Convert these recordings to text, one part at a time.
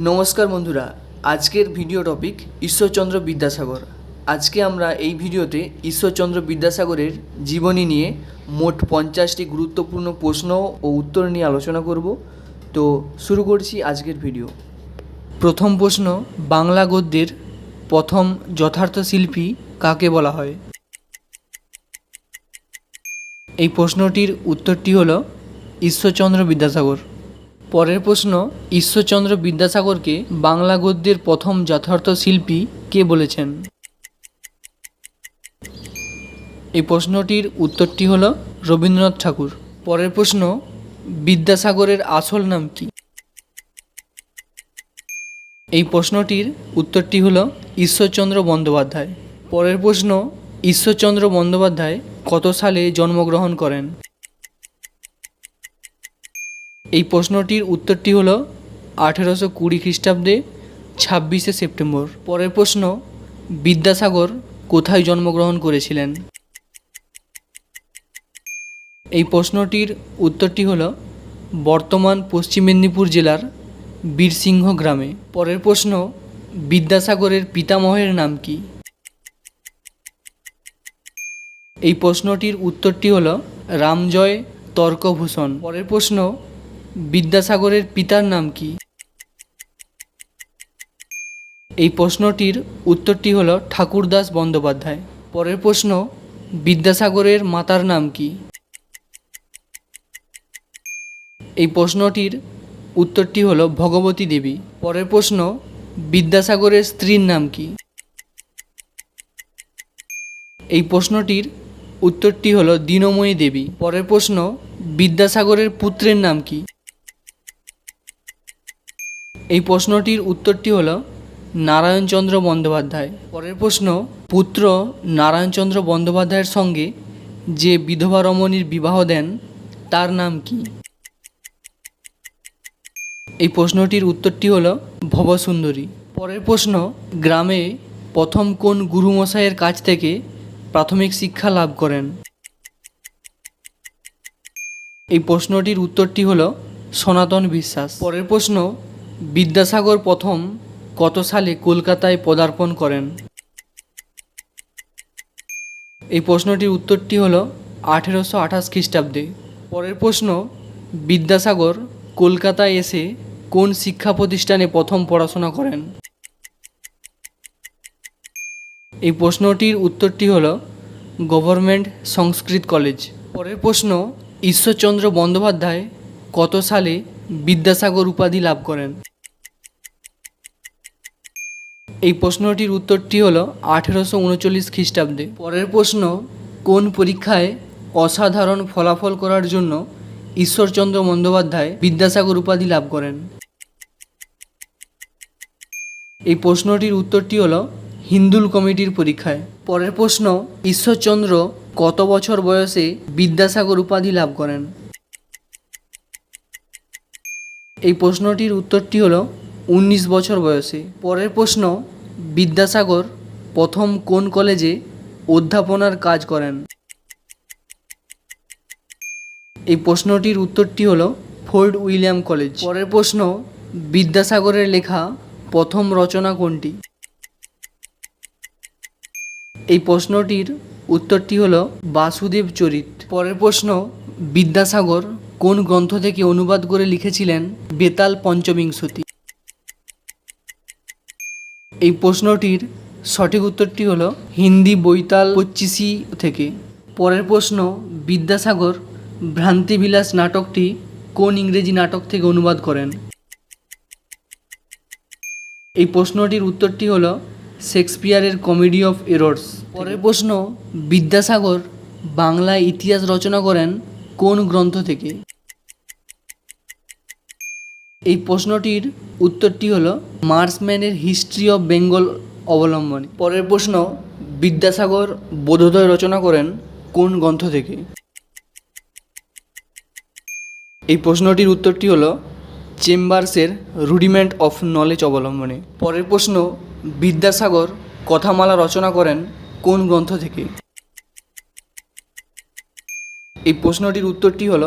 নমস্কার বন্ধুরা, আজকের ভিডিও টপিক ঈশ্বরচন্দ্র বিদ্যাসাগর। আজকে আমরা এই ভিডিওতে ঈশ্বরচন্দ্র বিদ্যাসাগরের জীবনী নিয়ে মোট পঞ্চাশটি গুরুত্বপূর্ণ প্রশ্ন ও উত্তর নিয়ে আলোচনা করব। তো শুরু করছি আজকের ভিডিও। প্রথম প্রশ্ন, বাংলা গদ্যের প্রথম যথার্থ শিল্পী কাকে বলা হয়? এই প্রশ্নটির উত্তরটি হল ঈশ্বরচন্দ্র বিদ্যাসাগর। পরের প্রশ্ন, ঈশ্বরচন্দ্র বিদ্যাসাগরকে বাংলা গদ্যের প্রথম যথার্থ শিল্পী কে বলেছেন? এই প্রশ্নটির উত্তরটি হল রবীন্দ্রনাথ ঠাকুর। পরের প্রশ্ন, বিদ্যাসাগরের আসল নাম কি? এই প্রশ্নটির উত্তরটি হল ঈশ্বরচন্দ্র বন্দ্যোপাধ্যায়। পরের প্রশ্ন, ঈশ্বরচন্দ্র বন্দ্যোপাধ্যায় কত সালে জন্মগ্রহণ করেন? এই প্রশ্নটির উত্তরটি হল আঠেরোশো কুড়ি খ্রিস্টাব্দে ছাব্বিশে সেপ্টেম্বর। পরের প্রশ্ন, বিদ্যাসাগর কোথায় জন্মগ্রহণ করেছিলেন? এই প্রশ্নটির উত্তরটি হল বর্তমান পশ্চিম মেদিনীপুর জেলার বীরসিংহ গ্রামে। পরের প্রশ্ন, বিদ্যাসাগরের পিতামহের নাম কি? এই প্রশ্নটির উত্তরটি হল রামজয় তর্কভূষণ। পরের প্রশ্ন বিদ্যাসাগরের পিতার নাম কি? এই প্রশ্নটির উত্তরটি হল ঠাকুরদাস বন্দ্যোপাধ্যায়। পরের প্রশ্ন, বিদ্যাসাগরের মাতার নাম কি? এই প্রশ্নটির উত্তরটি হল ভগবতী দেবী। পরের প্রশ্ন, বিদ্যাসাগরের স্ত্রীর নাম কি? এই প্রশ্নটির উত্তরটি হল দীনময়ী দেবী। পরের প্রশ্ন, বিদ্যাসাগরের পুত্রের নাম কি? এই প্রশ্নটির উত্তরটি হল নারায়ণচন্দ্র বন্দ্যোপাধ্যায়। পরের প্রশ্ন, পুত্র নারায়ণচন্দ্র বন্দ্যোপাধ্যায়ের সঙ্গে যে বিধবা রমণীর বিবাহ দেন, তার নাম কি? এই প্রশ্নটির উত্তরটি হল ভবসুন্দরী। পরের প্রশ্ন, গ্রামে প্রথম কোন গুরুমশাইয়ের কাছ থেকে প্রাথমিক শিক্ষা লাভ করেন? এই প্রশ্নটির উত্তরটি হল সনাতন বিশ্বাস। পরের প্রশ্ন বিদ্যাসাগর প্রথম কত সালে কলকাতায় পদার্পণ করেন? এই প্রশ্নটির উত্তরটি হল আঠেরোশো আঠাশ খ্রিস্টাব্দে। পরের প্রশ্ন, বিদ্যাসাগর কলকাতায় এসে কোন শিক্ষা প্রতিষ্ঠানে প্রথম পড়াশোনা করেন? এই প্রশ্নটির উত্তরটি হল গভর্নমেন্ট সংস্কৃত কলেজ। পরের প্রশ্ন, ঈশ্বরচন্দ্র বন্দ্যোপাধ্যায় কত সালে বিদ্যাসাগর উপাধি লাভ করেন? এই প্রশ্নটির উত্তরটি হল আঠেরোশো উনচল্লিশ খ্রিস্টাব্দে। পরের প্রশ্ন, কোন পরীক্ষায় অসাধারণ ফলাফল করার জন্য ঈশ্বরচন্দ্র বন্দ্যোপাধ্যায় বিদ্যাসাগর উপাধি লাভ করেন? এই প্রশ্নটির উত্তরটি হল হিন্দুল কমিটির পরীক্ষায়। পরের প্রশ্ন, ঈশ্বরচন্দ্র কত বছর বয়সে বিদ্যাসাগর উপাধি লাভ করেন? এই প্রশ্নটির উত্তরটি হল উনিশ বছর বয়সে। পরের প্রশ্ন বিদ্যাসাগর প্রথম কোন কলেজে অধ্যাপনার কাজ করেন? এই প্রশ্নটির উত্তরটি হল ফোর্ট উইলিয়াম কলেজ। পরের প্রশ্ন, বিদ্যাসাগরের লেখা প্রথম রচনা কোনটি? এই প্রশ্নটির উত্তরটি হল বাসুদেব চরিত। পরের প্রশ্ন, বিদ্যাসাগর কোন গ্রন্থ থেকে অনুবাদ করে লিখেছিলেন বেতাল পঞ্চবিংশতি এই প্রশ্নটির সঠিক উত্তরটি হল হিন্দি বৈতাল পচ্চিশি থেকে। পরের প্রশ্ন, বিদ্যাসাগর ভ্রান্তিবিলাস নাটকটি কোন ইংরেজি নাটক থেকে অনুবাদ করেন? এই প্রশ্নটির উত্তরটি হল শেক্সপিয়ারের কমেডি অফ এরর্স। পরের প্রশ্ন, বিদ্যাসাগর বাংলায় ইতিহাস রচনা করেন কোন গ্রন্থ থেকে? এই প্রশ্নটির উত্তরটি হলো মার্সম্যানের হিস্ট্রি অফ বেঙ্গল অবলম্বনে। পরের প্রশ্ন, বিদ্যাসাগর বোধোদয় রচনা করেন কোন গ্রন্থ থেকে? এই প্রশ্নটির উত্তরটি হল চেম্বার্সের রুডিমেন্ট অফ নলেজ অবলম্বনে। পরের প্রশ্ন, বিদ্যাসাগর কথামালা রচনা করেন কোন গ্রন্থ থেকে? এই প্রশ্নটির উত্তরটি হল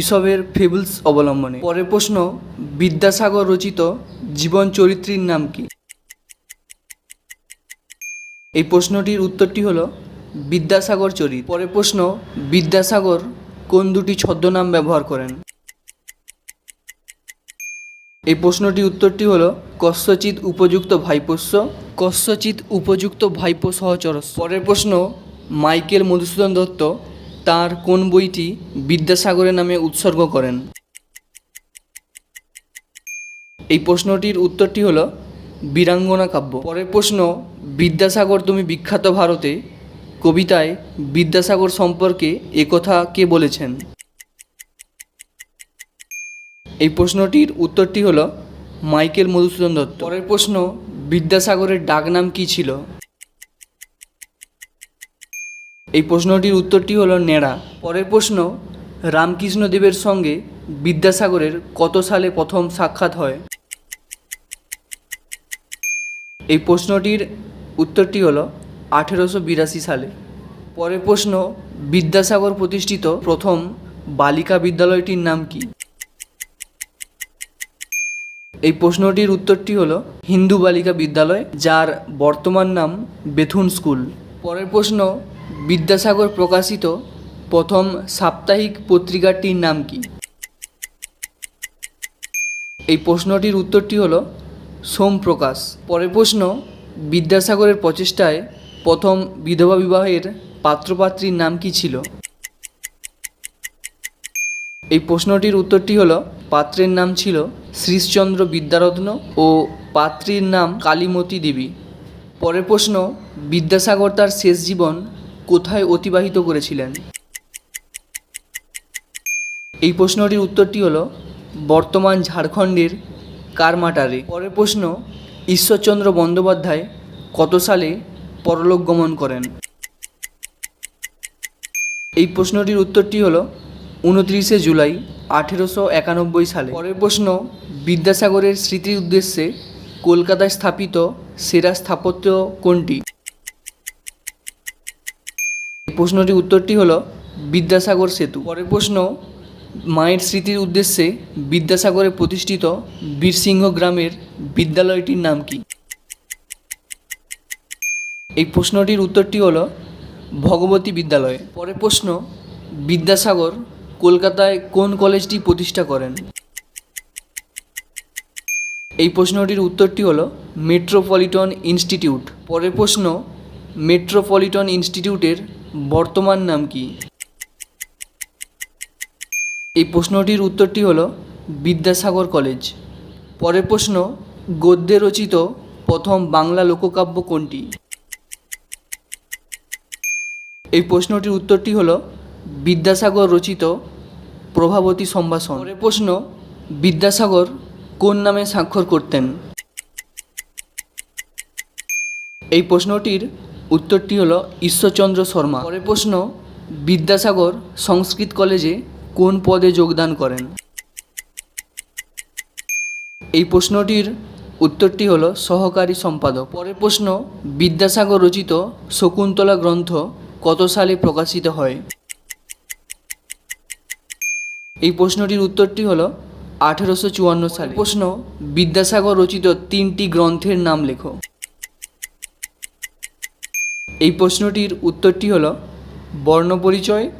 ইসবের ফেবলস অবলম্বনে। পরের প্রশ্ন, বিদ্যাসাগর রচিত জীবন চরিত্রীর নাম কি? এই প্রশ্নটির উত্তরটি হল, বিদ্যাসাগর চরিত। পরের প্রশ্ন, বিদ্যাসাগর কোন দুটি ছদ্মনাম ব্যবহার করেন? এই প্রশ্নটির উত্তরটি হলো, কস্যচিৎ উপযুক্ত ভাইপোষ্য, কস্যচিৎ উপযুক্ত ভাইপো সহচরস্য পরের প্রশ্ন, মাইকেল মধুসূদন দত্ত তার কোন বইটি বিদ্যাসাগরের নামে উৎসর্গ করেন? এই প্রশ্নটির উত্তরটি হলো বীরাঙ্গনা কাব্য। পরের প্রশ্ন, বিদ্যাসাগর তুমি বিখ্যাত ভারতে, কবিতায় বিদ্যাসাগর সম্পর্কে একথা কে বলেছেন? এই প্রশ্নটির উত্তরটি হলো মাইকেল মধুসূদন দত্ত। পরের প্রশ্ন, বিদ্যাসাগরের ডাকনাম কী ছিল? এই প্রশ্নটির উত্তরটি হলো নেড়া। পরের প্রশ্ন, রামকৃষ্ণদেবের সঙ্গে বিদ্যাসাগরের কত সালে প্রথম সাক্ষাৎ হয়? এই প্রশ্নটির উত্তরটি হলো আঠেরোশো বিরাশি সালে। পরের প্রশ্ন, বিদ্যাসাগর প্রতিষ্ঠিত প্রথম বালিকা বিদ্যালয়টির নাম কি? এই প্রশ্নটির উত্তরটি হলো হিন্দু বালিকা বিদ্যালয়, যার বর্তমান নাম বেথুন স্কুল। পরের প্রশ্ন বিদ্যাসাগর প্রকাশিত প্রথম সাপ্তাহিক পত্রিকাটির নাম কি? এই প্রশ্নটির উত্তরটি হলো সোম প্রকাশ পরের প্রশ্ন, বিদ্যাসাগরের প্রচেষ্টায় প্রথম বিধবা বিবাহের পাত্রপাত্রীর নাম কি ছিল? এই প্রশ্নটির উত্তরটি হলো, পাত্রের নাম ছিল শ্রীশচন্দ্র বিদ্যারত্ন ও পাত্রীর নাম কালীমতী দেবী। পরের প্রশ্ন, বিদ্যাসাগর তার শেষ জীবন কোথায় অতিবাহিত করেছিলেন? এই প্রশ্নটির উত্তরটি হলো বর্তমান ঝাড়খণ্ডের কারমাটারে। পরের প্রশ্ন, ঈশ্বরচন্দ্র বন্দ্যোপাধ্যায় কত সালে পরলোক গমন করেন? এই প্রশ্নটির উত্তরটি হলো উনত্রিশে জুলাই আঠেরোশো একানব্বই সালে। পরের প্রশ্ন, বিদ্যাসাগরের স্মৃতির উদ্দেশ্যে কলকাতায় স্থাপিত সেরা স্থাপত্য কোনটি? প্রশ্নটির উত্তরটি হলো বিদ্যাসাগর সেতু। পরের প্রশ্ন, মায়ের স্মৃতির উদ্দেশ্যে বিদ্যাসাগরে প্রতিষ্ঠিত বীরসিংহ গ্রামের বিদ্যালয়টির নাম কি? এই প্রশ্নটির উত্তরটি হলো ভগবতী বিদ্যালয়। পরের প্রশ্ন, বিদ্যাসাগর কলকাতায় কোন কলেজটি প্রতিষ্ঠা করেন? এই প্রশ্নটির উত্তরটি হলো মেট্রোপলিটন ইনস্টিটিউট। পরের প্রশ্ন, মেট্রোপলিটন ইনস্টিটিউটের বর্তমান নাম কি? এই প্রশ্নটির উত্তরটি হল বিদ্যাসাগর কলেজ। পরের প্রশ্ন, গদ্যে রচিত প্রথম বাংলা লোককাব্য কোনটি? এই প্রশ্নটির উত্তরটি হল বিদ্যাসাগর রচিত প্রভাবতী সম্ভাষণ। পরের প্রশ্ন, বিদ্যাসাগর কোন নামে স্বাক্ষর করতেন? এই প্রশ্নটির উত্তরটি হলো ঈশ্বরচন্দ্র শর্মা। পরের প্রশ্ন, বিদ্যাসাগর সংস্কৃত কলেজে কোন পদে যোগদান করেন? এই প্রশ্নটির উত্তরটি হলো সহকারী সম্পাদক। পরের প্রশ্ন, বিদ্যাসাগর রচিত শকুন্তলা গ্রন্থ কত সালে প্রকাশিত হয়? এই প্রশ্নটির উত্তরটি হলো আঠেরোশো চুয়ান্ন সালে। প্রশ্ন, বিদ্যাসাগর রচিত তিনটি গ্রন্থের নাম লেখো। এই প্রশ্নটির উত্তরটি হলো বর্ণপরিচয়,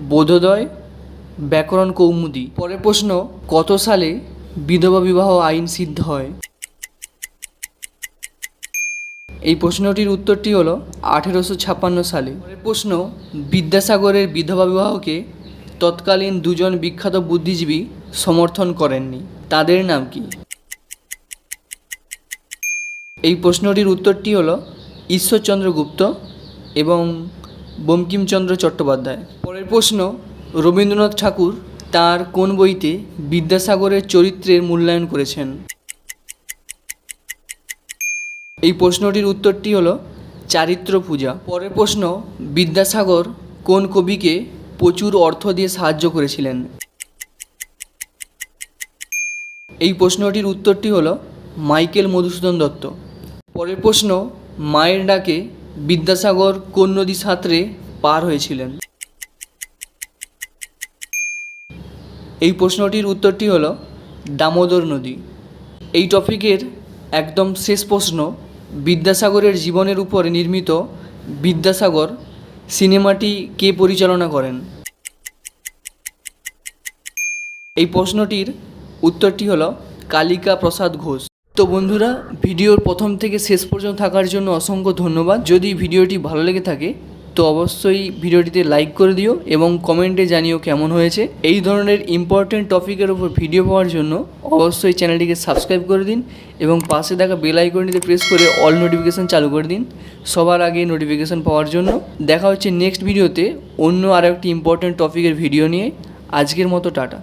বোধোদয়, ব্যাকরণ কৌমুদি। পরের প্রশ্ন, কত সালে বিধবা বিবাহ আইন সিদ্ধ হয়? এই প্রশ্নটির উত্তরটি হলো আঠেরোশো ছাপ্পান্ন সালে। পরের প্রশ্ন, বিদ্যাসাগরের বিধবা বিবাহকে তৎকালীন দুজন বিখ্যাত বুদ্ধিজীবী সমর্থন করেননি। তাদের নাম কি? এই প্রশ্নটির উত্তরটি হলো ঈশ্বরচন্দ্র গুপ্ত এবং বঙ্কিমচন্দ্র চট্টোপাধ্যায়। পরের প্রশ্ন, রবীন্দ্রনাথ ঠাকুর তার কোন বইতে বিদ্যাসাগরের চরিত্রের মূল্যায়ন করেছেন? এই প্রশ্নটির উত্তরটি হলো চারিত্র পূজা। পরের প্রশ্ন, বিদ্যাসাগর কোন কবিকে প্রচুর অর্থ দিয়ে সাহায্য করেছিলেন? এই প্রশ্নটির উত্তরটি হলো মাইকেল মধুসূদন দত্ত। পরের প্রশ্ন মায়ের ডাকে বিদ্যাসাগর কোন নদী সাঁতরে পার হয়েছিলেন। এই প্রশ্নটির উত্তরটি হলো দামোদর নদী। এই টপিকের একদম শেষ প্রশ্ন বিদ্যাসাগরের জীবনের উপরে নির্মিত বিদ্যাসাগর সিনেমাটি কে পরিচালনা করেন? এই প্রশ্নটির উত্তরটি হলো কালিকা প্রসাদ ঘোষ। তো বন্ধুরা, ভিডিওর প্রথম থেকে শেষ পর্যন্ত থাকার জন্য অসংখ্য ধন্যবাদ। যদি ভিডিওটি ভালো লেগে থাকে, তো অবশ্যই ভিডিওটিতে লাইক করে দিও এবং কমেন্টে জানিও কেমন হয়েছে। এই ধরনের ইম্পর্টেন্ট টপিকের উপর ভিডিও পাওয়ার জন্য অবশ্যই চ্যানেলটিকে সাবস্ক্রাইব করে দিন এবং পাশে থাকা বেল আইকনটিতে প্রেস করে অল নোটিফিকেশান চালু করে দিন। সবার আগে নোটিফিকেশান পাওয়ার জন্য দেখা হচ্ছে নেক্সট ভিডিওতে অন্য আরও একটি ইম্পর্টেন্ট টপিকের ভিডিও নিয়ে। আজকের মতো টাটা।